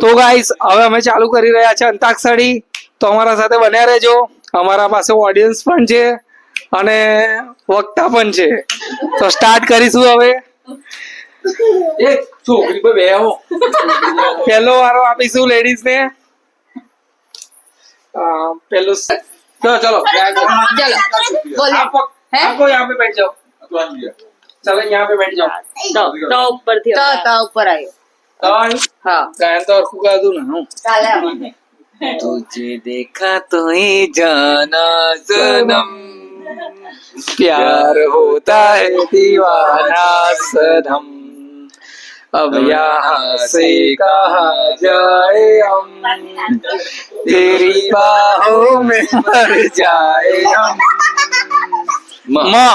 તો ગાઈસ હવે અમે ચાલુ કરી રહ્યા છે અંતાક્ષરી. તો અમારા સાથે બન્યા રહેજો. અમારા પાસે ઓડિયન્સ પણ છે અને વક્તા પણ છે. તો સ્ટાર્ટ કરીશું હવે. પહેલો વારો આપીશું લેડીઝ ને. પેલું ચલો ચલો. ચલો. યહાં પે બેઠ જાઓ. ચલો યહાં પે બેઠ જાઓ. તો ઉપરથી તો ઉપર આવ્યો. कौन हाँ गायन तो और खुगा दूँ ना हूँ तुझे देखा तो ही जाना सनम प्यार होता है दीवाना सनम। अब यहाँ से कहा जाए हम। तेरी बाहों में मर जाए हम। माँ।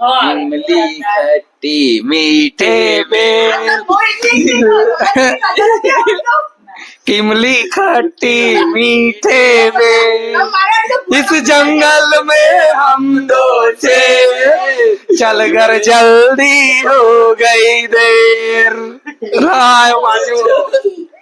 इमली खट्टी मीठे बेर इमली खट्टी मीठे बेर इस जंगल में हम दो थे। चल कर जल्दी हो गई देर। राय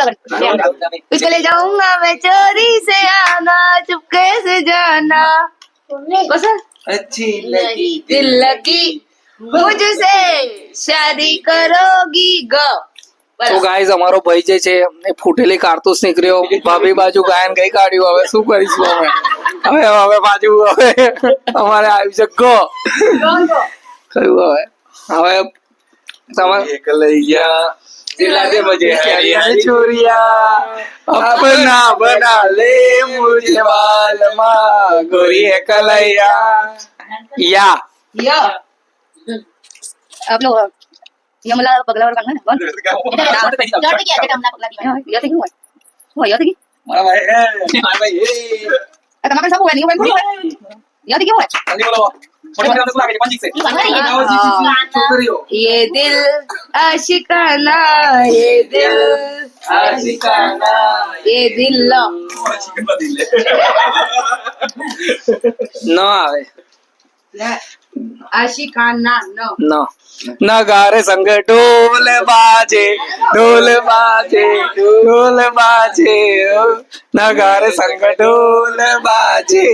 बोला बोला इसके ले जाऊंगा मैं चोरी से आना चुपके से जाना बस अच्छी लगी दिल लगी मुझसे शादी करोगी गो તો ગાઈઝ અમારો ભાઈ જે છે એ ફૂટેલી કારતૂસ નીકળ્યો ભાભી બાજુ ગાયન ગઈ કાઢ્યું હવે શું કરીશું અમે હવે હવે બાજુ હવે અમારે આવ્યું છે ગો કયું હવે હવે તમારે એકલૈયા दिला मुझे हरी हरी अपना बना ले मुझे बालमा गोरी कलैया। या। या। आप लोग यमला पगला वर करना कौन जाते क्या जाते हमला पगला भी की मारा भाई मारा भाई ये तमाम सब हुआ नहीं हुआ? याते तो क्यों हुआ। नहीं बोलो ये दिल आशिकाना ये दिल आशिकाना ये दिल लो नो आवे आशिकाना नो नो नगारे संग ढोल बाजे ढोल बाजे ढोल बाजे नगारे संग ढोल बाजे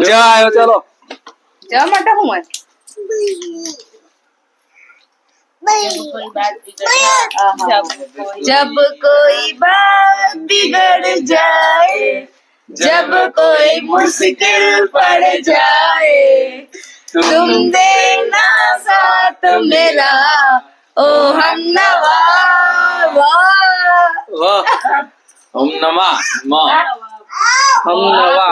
जाओ चलो जब मटा हुआ जब कोई बात बिगड़ जाए जब कोई मुश्किल पड़ जाए तुम देना साथ मेरा ओ हम नवा वाह ઓમ નમા માં हम नवा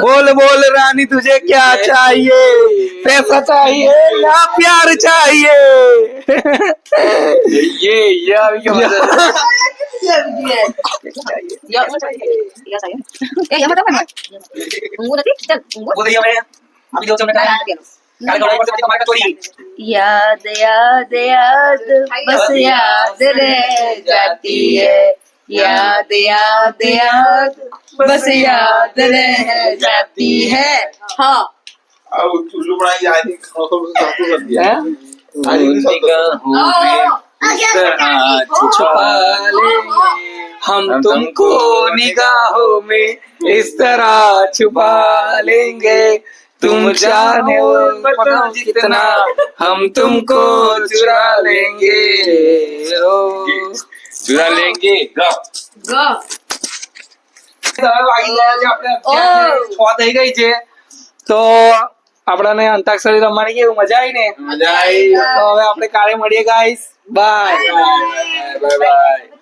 बोल बोल रानी तुझे क्या चाहिए पैसा चाहिए या प्यार चाहिए ये ये चाहिए चाहिए ये ये बताओ ना उनको नहीं चल उनको बताइए हमें अभी जो चल रहा है याद याद याद बस याद रह जाती है याद याद याद बस याद रह जाती है हाँ ही तो हैं? छुपा लेंगे हम तुमको निगाहों में इस तरह छुपा लेंगे तुम जाने वो कितना हम तुमको चुरा लेंगे ओ चुरा लेंगे ग ग હવે વાગી ગયા છે આપણે અત્યારે છ થઈ ગઈ છે તો આપણાને અંતાક્ષરી રમવાની કેવું મજા આવી ને મજા આવી તો હવે આપણે કાલે મળીએ ગાઈસ બાય બાય બાય